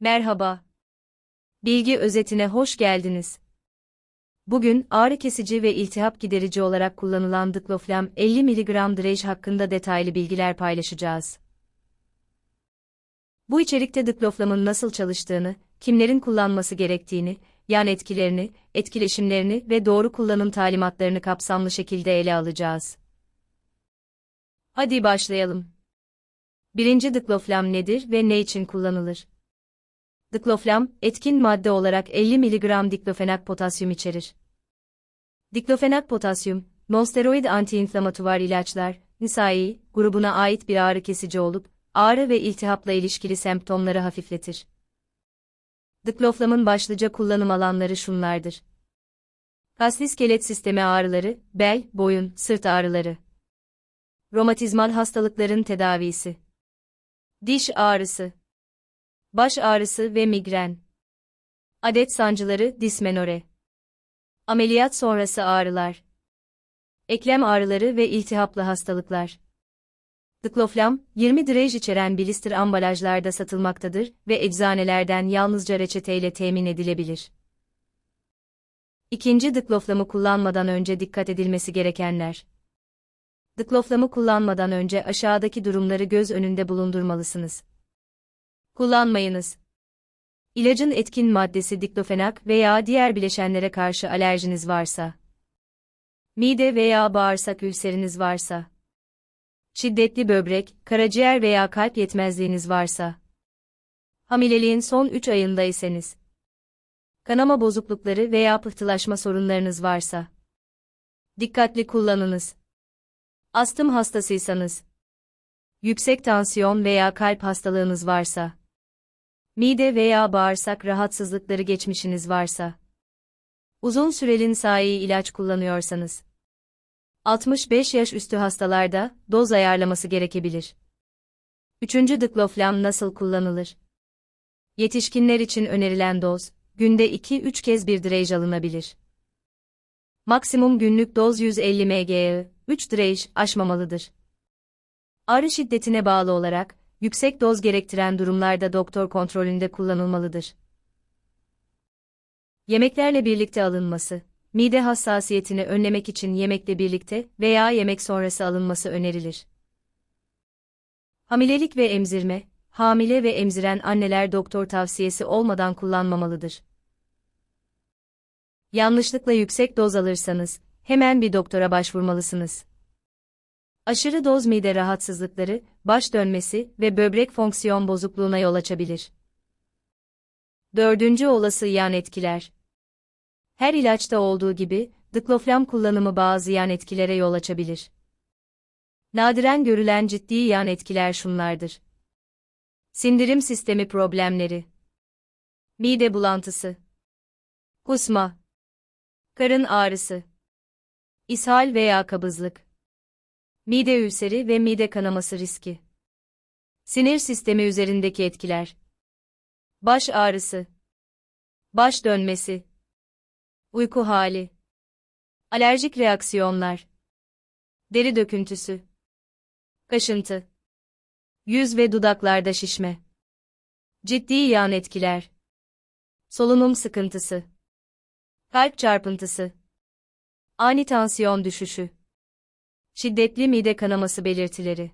Merhaba. Bilgi özetine hoş geldiniz. Bugün ağrı kesici ve iltihap giderici olarak kullanılan dikloflam 50 mg drej hakkında detaylı bilgiler paylaşacağız. Bu içerikte dikloflamın nasıl çalıştığını, kimlerin kullanması gerektiğini, yan etkilerini, etkileşimlerini ve doğru kullanım talimatlarını kapsamlı şekilde ele alacağız. Hadi başlayalım. Birinci dikloflam nedir ve ne için kullanılır? Dikloflam, etkin madde olarak 50 mg diklofenak potasyum içerir. Diklofenak potasyum, nonsteroid antiinflamatuvar ilaçlar, NSAID grubuna ait bir ağrı kesici olup, ağrı ve iltihapla ilişkili semptomları hafifletir. Dikloflamın başlıca kullanım alanları şunlardır. Kasli-iskelet sistemi ağrıları, bel, boyun, sırt ağrıları. Romatizmal hastalıkların tedavisi. Diş ağrısı. Baş ağrısı ve migren. Adet sancıları, dismenore. Ameliyat sonrası ağrılar. Eklem ağrıları ve iltihaplı hastalıklar. Dikloflam, 20 drej içeren blister ambalajlarda satılmaktadır ve eczanelerden yalnızca reçeteyle temin edilebilir. İkinci dikloflamı kullanmadan önce dikkat edilmesi gerekenler. Dikloflamı kullanmadan önce aşağıdaki durumları göz önünde bulundurmalısınız. Kullanmayınız. İlacın etkin maddesi diklofenak veya diğer bileşenlere karşı alerjiniz varsa. Mide veya bağırsak ülseriniz varsa. Şiddetli böbrek, karaciğer veya kalp yetmezliğiniz varsa. Hamileliğin son 3 ayındaysanız. Kanama bozuklukları veya pıhtılaşma sorunlarınız varsa. Dikkatli kullanınız. Astım hastasıysanız. Yüksek tansiyon veya kalp hastalığınız varsa. Mide veya bağırsak rahatsızlıkları geçmişiniz varsa. Uzun süreli sahi ilaç kullanıyorsanız. 65 yaş üstü hastalarda doz ayarlaması gerekebilir. Üçüncü dikloflam nasıl kullanılır? Yetişkinler için önerilen doz, günde 2-3 kez bir drej alınabilir. Maksimum günlük doz 150 mg, 3 drej aşmamalıdır. Ağrı şiddetine bağlı olarak, yüksek doz gerektiren durumlarda doktor kontrolünde kullanılmalıdır. Yemeklerle birlikte alınması, mide hassasiyetini önlemek için yemekle birlikte veya yemek sonrası alınması önerilir. Hamilelik ve emzirme, hamile ve emziren anneler doktor tavsiyesi olmadan kullanmamalıdır. Yanlışlıkla yüksek doz alırsanız, hemen bir doktora başvurmalısınız. Aşırı doz mide rahatsızlıkları, baş dönmesi ve böbrek fonksiyon bozukluğuna yol açabilir. Dördüncü olası yan etkiler. Her ilaçta olduğu gibi, dikloflam kullanımı bazı yan etkilere yol açabilir. Nadiren görülen ciddi yan etkiler şunlardır. Sindirim sistemi problemleri. Mide bulantısı. Kusma. Karın ağrısı. ishal veya kabızlık mide ülseri ve mide kanaması riski. Sinir sistemi üzerindeki etkiler. Baş ağrısı. Baş dönmesi. Uyku hali. Alerjik reaksiyonlar. Deri döküntüsü. Kaşıntı. Yüz ve dudaklarda şişme. Ciddi yan etkiler. Solunum sıkıntısı. Kalp çarpıntısı. Ani tansiyon düşüşü. Şiddetli mide kanaması belirtileri.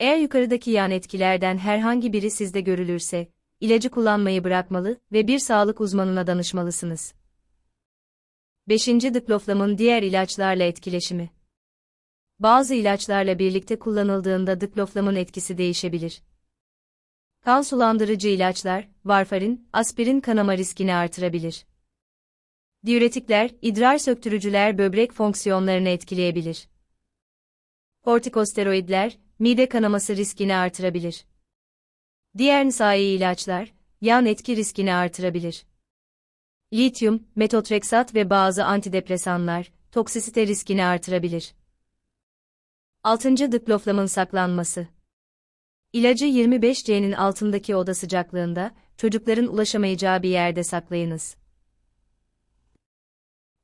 Eğer yukarıdaki yan etkilerden herhangi biri sizde görülürse, ilacı kullanmayı bırakmalı ve bir sağlık uzmanına danışmalısınız. 5. Dikloflamın diğer ilaçlarla etkileşimi. Bazı ilaçlarla birlikte kullanıldığında dikloflamın etkisi değişebilir. Kan sulandırıcı ilaçlar, varfarin, aspirin kanama riskini artırabilir. Diüretikler, idrar söktürücüler böbrek fonksiyonlarını etkileyebilir. Kortikosteroidler, mide kanaması riskini artırabilir. Diğer nisai ilaçlar, yan etki riskini artırabilir. Lityum, metotreksat ve bazı antidepresanlar, toksisite riskini artırabilir. 6. Dikloflamın saklanması. İlacı 25C'nin altındaki oda sıcaklığında, çocukların ulaşamayacağı bir yerde saklayınız.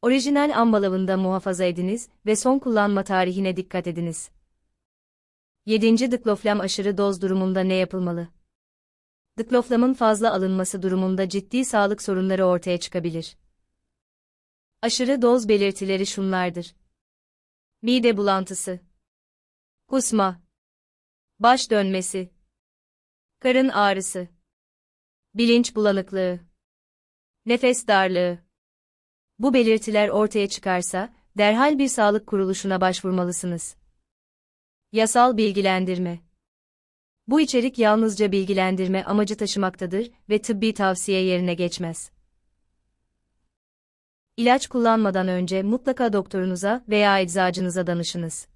Orijinal ambalavında muhafaza ediniz ve son kullanma tarihine dikkat ediniz. 7. Dikloflam aşırı doz durumunda ne yapılmalı? Dikloflamın fazla alınması durumunda ciddi sağlık sorunları ortaya çıkabilir. Aşırı doz belirtileri şunlardır. Mide bulantısı, kusma, baş dönmesi, karın ağrısı, bilinç bulanıklığı, nefes darlığı. Bu belirtiler ortaya çıkarsa, derhal bir sağlık kuruluşuna başvurmalısınız. Yasal bilgilendirme Bu içerik yalnızca bilgilendirme amacı taşımaktadır ve tıbbi tavsiye yerine geçmez. İlaç kullanmadan önce mutlaka doktorunuza veya eczacınıza danışınız.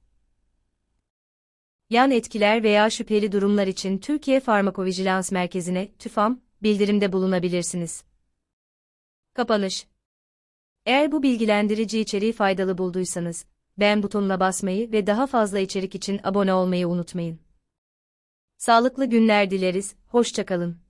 Yan etkiler veya şüpheli durumlar için Türkiye Farmakovijilans Merkezi'ne TÜFAM bildirimde bulunabilirsiniz. Kapanış Eğer bu bilgilendirici içeriği faydalı bulduysanız, beğen butonuna basmayı ve daha fazla içerik için abone olmayı unutmayın. Sağlıklı günler dileriz, hoşçakalın.